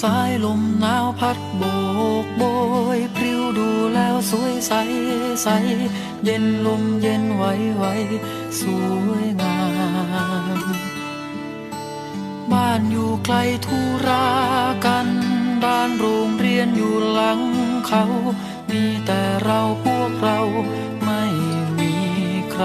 สายลมหนาวพัดโบกโบยพริ้วดูแล้วสวยใสใส เย็นลมเย็นไหวไหวสวยงาม บ้านอยู่ไกลทุรากันบ้านโรงเรียนอยู่หลังเขา มีแต่เราพวกเราไม่มีใคร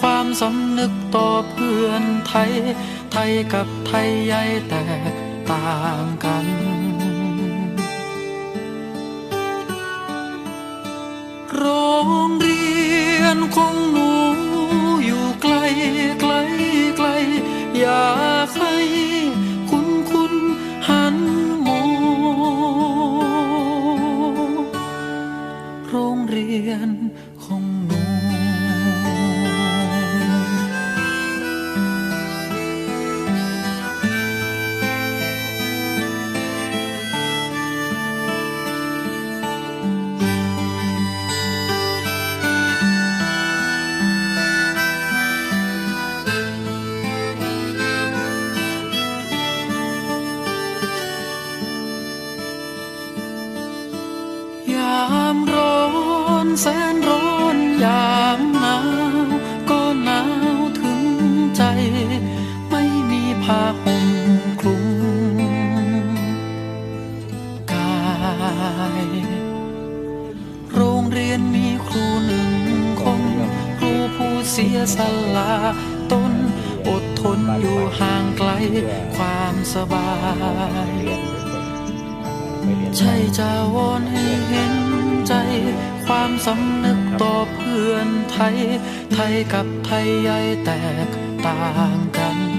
ความสำนึกต่อเพื่อนไทย ไทยกับไทยใหญ่แตกต่างกันโรงเรียนของหนูามร้อนแสนร้อนยามหนาวก็หนาวถึงใจ ไม่มีผ้าห่มคลุมกาย โรงเรียนมีครูหนึ่งคน ครูผู้เสียสละตนอดทนอยู่ห่างไกลความสบาย ใช่จะวอนให้เห็นใจ ความสำนึกต่อเพื่อนไทย ไทยกับไทยใหญ่แตกต่างกัน